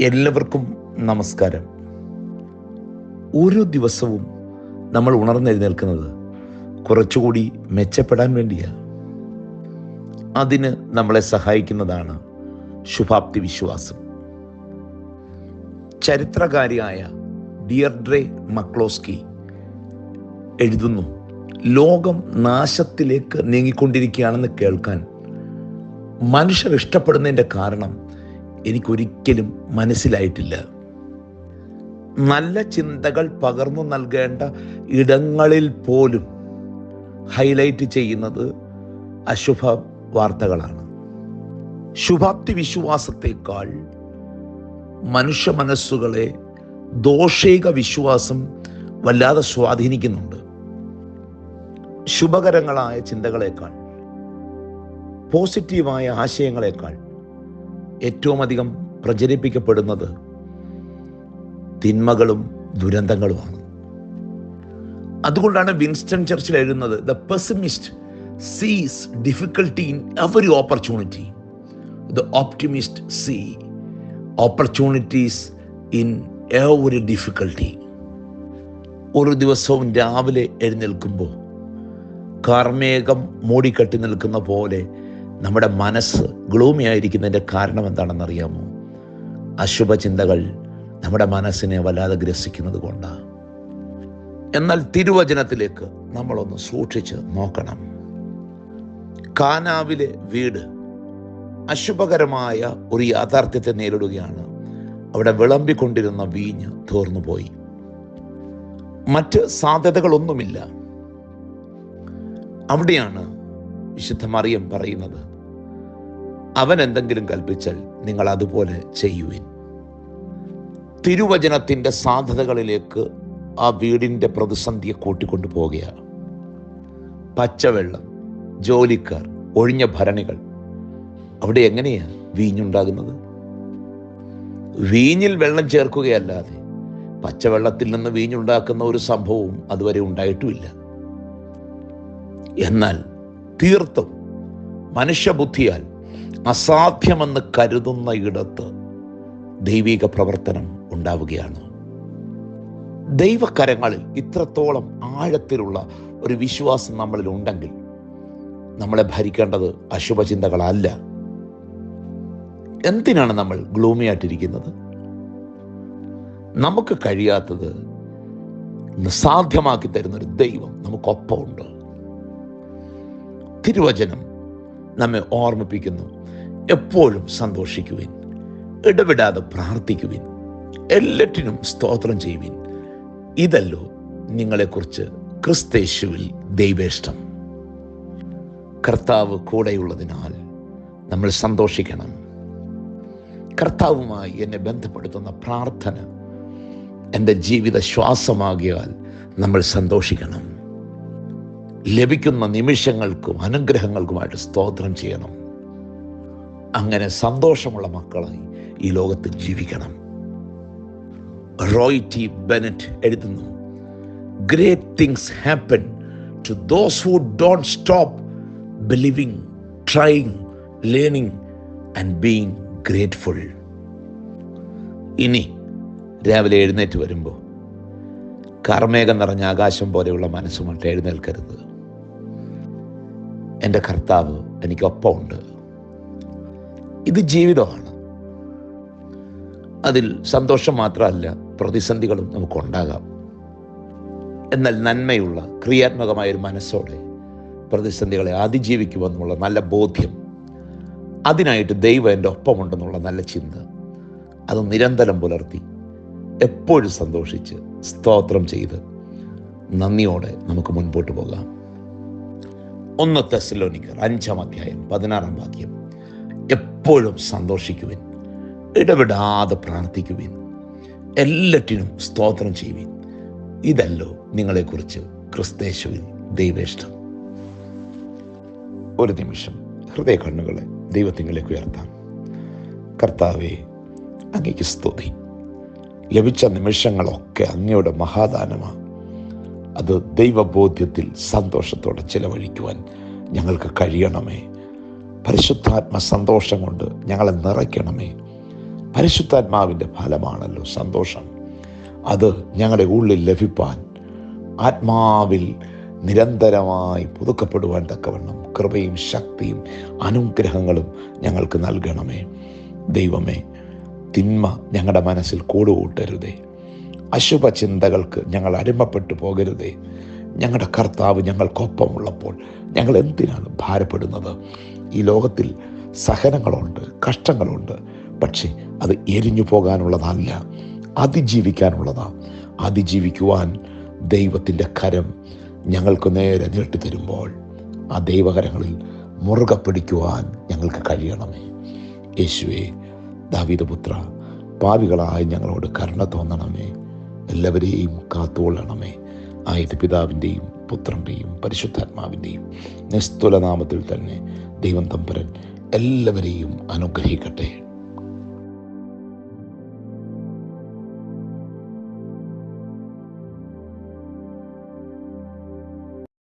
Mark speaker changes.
Speaker 1: എല്ലാവർക്കും നമസ്കാരം. ഓരോ ദിവസവും നമ്മൾ ഉണർന്നെഴുന്നേൽക്കുന്നത് കുറച്ചുകൂടി മെച്ചപ്പെടാൻ വേണ്ടിയാണ് അതിന് നമ്മളെ സഹായിക്കുന്നതാണ് ശുഭാപ്തി വിശ്വാസം. ചരിത്രകാരിയായ ഡിയർഡ്രെ മക്ലോസ്കി എഴുതുന്നു ലോകം നാശത്തിലേക്ക് നീങ്ങിക്കൊണ്ടിരിക്കുകയാണെന്ന് കേൾക്കാൻ മനുഷ്യർ ഇഷ്ടപ്പെടുന്നതിന്റെ കാരണം എനിക്കൊരിക്കലും മനസ്സിലായിട്ടില്ല. നല്ല ചിന്തകൾ പകർന്നു നൽകേണ്ട ഇടങ്ങളിൽ പോലും ഹൈലൈറ്റ് ചെയ്യുന്നത് അശുഭ വാർത്തകളാണ്. ശുഭാപ്തി വിശ്വാസത്തെക്കാൾ മനുഷ്യ മനസ്സുകളെ ദോഷേക വിശ്വാസം വല്ലാതെ സ്വാധീനിക്കുന്നുണ്ട്. ശുഭകരങ്ങളായ ചിന്തകളേക്കാൾ പോസിറ്റീവായ ആശയങ്ങളെക്കാൾ ഏറ്റവും അധികം പ്രചരിപ്പിക്കപ്പെടുന്നത് തിന്മകളും ദുരന്തങ്ങളുമാണ്. അതുകൊണ്ടാണ് വിൻസ്റ്റൺ ചർച്ചിൽ എഴുതുന്നത് the pessimist sees difficulty in every opportunity. The optimist see opportunities in every difficulty. ഒരു ദിവസവും രാവിലെ എഴുന്നേൽക്കുമ്പോൾ കാർമേകം മൂടിക്കെട്ടി നിൽക്കുന്ന പോലെ നമ്മുടെ മനസ്സ് ഗ്ലൂമി ആയിരിക്കുന്നതിന്റെ കാരണം എന്താണെന്നറിയാമോ? അശുഭചിന്തകൾ നമ്മുടെ മനസ്സിനെ വല്ലാതെ ഗ്രസിക്കുന്നത് കൊണ്ടാണ്. എന്നാൽ തിരുവചനത്തിലേക്ക് നമ്മളൊന്ന് സൂക്ഷിച്ച് നോക്കണം. കാനാവിലെ വീട് അശുഭകരമായ ഒരു യാഥാർത്ഥ്യത്തെ നേരിടുകയാണ്. അവിടെ വിളമ്പിക്കൊണ്ടിരുന്ന വീഞ്ഞ് തീർന്നുപോയി. മറ്റ് സാധ്യതകളൊന്നുമില്ല. അവിടെയാണ് വിശുദ്ധ മറിയം പറയുന്നത്. അവൻ എന്തെങ്കിലും കൽപ്പിച്ചാൽ നിങ്ങൾ അതുപോലെ ചെയ്യുവിൻ. തിരുവചനത്തിന്റെ സാധ്യതകളിലേക്ക് ആ വീടിന്റെ പ്രതിസന്ധിയെ കൂട്ടിക്കൊണ്ടു പോവുകയാണ്. പച്ചവെള്ളം ജോലിക്കാർ ഒഴിഞ്ഞ ഭരണികൾ അവിടെ എങ്ങനെയാണ് വീഞ്ഞുണ്ടാകുന്നത്? വീഞ്ഞിൽ വെള്ളം ചേർക്കുകയല്ലാതെ പച്ചവെള്ളത്തിൽ നിന്ന് വീഞ്ഞുണ്ടാക്കുന്ന ഒരു സംഭവവും അതുവരെ ഉണ്ടായിട്ടുമില്ല. എന്നാൽ തീർത്തും മനുഷ്യബുദ്ധിയാൽ അസാധ്യമെന്ന് കരുതുന്ന ഇടത്ത് ദൈവിക പ്രവർത്തനം ഉണ്ടാവുകയാണ്. ദൈവകരങ്ങളിൽ ഇത്രത്തോളം ആഴത്തിലുള്ള ഒരു വിശ്വാസം നമ്മളിൽ ഉണ്ടെങ്കിൽ നമ്മളെ ഭരിക്കേണ്ടത് അശുഭചിന്തകളല്ല. എന്തിനാണ് നമ്മൾ ഗ്ലൂമി ആയിട്ടിരിക്കുന്നത് നമുക്ക് കഴിയാത്തത് സാധ്യമാക്കി തരുന്ന ഒരു ദൈവം നമുക്കൊപ്പമുണ്ട്. തിരുവചനം നമ്മെ ഓർമ്മിപ്പിക്കുന്നു. എപ്പോഴും സന്തോഷിക്കുവിൻ ഇടപെടാതെ പ്രാർത്ഥിക്കുവിൻ എല്ലാറ്റിനും സ്തോത്രം ചെയ്യുവിൻ. ഇതല്ലോ നിങ്ങളെക്കുറിച്ച് ക്രിസ്തേശുവിൽ ദൈവേഷ്ടം. കർത്താവ് കൂടെയുള്ളതിനാൽ നമ്മൾ സന്തോഷിക്കണം. കർത്താവുമായി എന്നെ ബന്ധപ്പെടുത്തുന്ന പ്രാർത്ഥന എന്റെ ജീവിത ശ്വാസമാകിയാൽ നമ്മൾ സന്തോഷിക്കണം. ലഭിക്കുന്ന നിമിഷങ്ങൾക്കും അനുഗ്രഹങ്ങൾക്കുമായിട്ട് സ്തോത്രം ചെയ്യണം. അങ്ങനെ സന്തോഷമുള്ള മക്കളായി ഈ ലോകത്ത് ജീവിക്കണം. റോയ് ടി ബെനറ്റ് എഴുതുന്നു great things happen to those who don't stop believing trying learning and being grateful ഇനി രാവിലെ എഴുന്നേറ്റ് വരുമ്പോൾ കാർമേഘം നിറഞ്ഞ ആകാശം പോലെയുള്ള മനസ്സുമായിട്ട് എഴുന്നേൽക്കരുത്. എന്റെ കർത്താവ് എനിക്കൊപ്പമുണ്ട് ഇത് ജീവിതമാണ്. അതിൽ സന്തോഷം മാത്രമല്ല പ്രതിസന്ധികളും നമുക്കുണ്ടാകാം. എന്നാൽ നന്മയുള്ള ക്രിയാത്മകമായ ഒരു മനസ്സോടെ പ്രതിസന്ധികളെ അതിജീവിക്കുമെന്നുള്ള നല്ല ബോധ്യം അതിനായിട്ട് ദൈവം എന്റെ ഒപ്പമുണ്ടെന്നുള്ള നല്ല ചിന്ത അത് നിരന്തരം പുലർത്തി എപ്പോഴും സന്തോഷിച്ച് സ്തോത്രം ചെയ്ത് നന്ദിയോടെ നമുക്ക് മുൻപോട്ട് പോകാം. ഒന്ന് തെസലോനിക്കർ അഞ്ചാം അധ്യായം പതിനാറാം വാക്യം. എപ്പോഴും സന്തോഷിക്കുവിൻ ഇടപെടാതെ പ്രാർത്ഥിക്കുവിൻ എല്ലാറ്റിനും സ്തോത്രം ചെയ്യുവിൻ. ഇതല്ലോ നിങ്ങളെക്കുറിച്ച് ക്രിസ്തേശുവിൻ ദൈവേഷ്ടം. ഒരു നിമിഷം ഹൃദയ കണ്ണുകളെ ദൈവത്തിങ്ങളിലേക്ക് ഉയർത്താം. കർത്താവെ അങ്ങേക്ക് സ്തുതി. ലഭിച്ച നിമിഷങ്ങളൊക്കെ അങ്ങയുടെ മഹാദാനമാണ് അത് ദൈവബോധ്യത്തിൽ സന്തോഷത്തോടെ ചിലവഴിക്കുവാൻ ഞങ്ങൾക്ക് കഴിയണമേ. പരിശുദ്ധാത്മ സന്തോഷം കൊണ്ട് ഞങ്ങളെ നിറയ്ക്കണമേ. പരിശുദ്ധാത്മാവിന്റെ ഫലമാണല്ലോ സന്തോഷം. അത് ഞങ്ങളുടെ ഉള്ളിൽ ലഭിപ്പാൻ ആത്മാവിൽ നിരന്തരമായി പുതുക്കപ്പെടുവാൻ തക്കവണ്ണം കൃപയും ശക്തിയും അനുഗ്രഹങ്ങളും ഞങ്ങൾക്ക് നൽകണമേ. ദൈവമേ തിന്മ ഞങ്ങളുടെ മനസ്സിൽ കൂടുകൂട്ടരുതേ. അശുഭ ചിന്തകൾക്ക് ഞങ്ങൾ അടിമപ്പെട്ടു പോകരുതേ. ഞങ്ങളുടെ കർത്താവ് ഞങ്ങൾക്കൊപ്പമുള്ളപ്പോൾ ഞങ്ങൾ എന്തിനാണ് ഭാരപ്പെടുന്നത്? ഈ ലോകത്തിൽ സഹനങ്ങളുണ്ട് കഷ്ടങ്ങളുണ്ട് പക്ഷേ അത് എരിഞ്ഞു പോകാനുള്ളതല്ല അതിജീവിക്കാനുള്ളതാണ് അതിജീവിക്കുവാൻ ദൈവത്തിന്റെ കരം ഞങ്ങൾക്ക് നേരെ നീട്ടിത്തരുമ്പോൾ ആ ദൈവകരങ്ങളിൽ മുറുകെ പിടിക്കുവാൻ ഞങ്ങൾക്ക് കഴിയണമേ. യേശുവേ ദാവീദപുത്ര പാവികളായി ഞങ്ങളോട് കരുണ തോന്നണമേ. എല്ലാവരെയും കാത്തുകൊള്ളണമേ. ആയത് പിതാവിന്റെയും പുത്രന്റെയും പരിശുദ്ധാത്മാവിന്റെയും നിസ്തുലനാമത്തിൽ തന്നെ ദൈവം തമ്പരൻ എല്ലാവരെയും അനുഗ്രഹിക്കട്ടെ.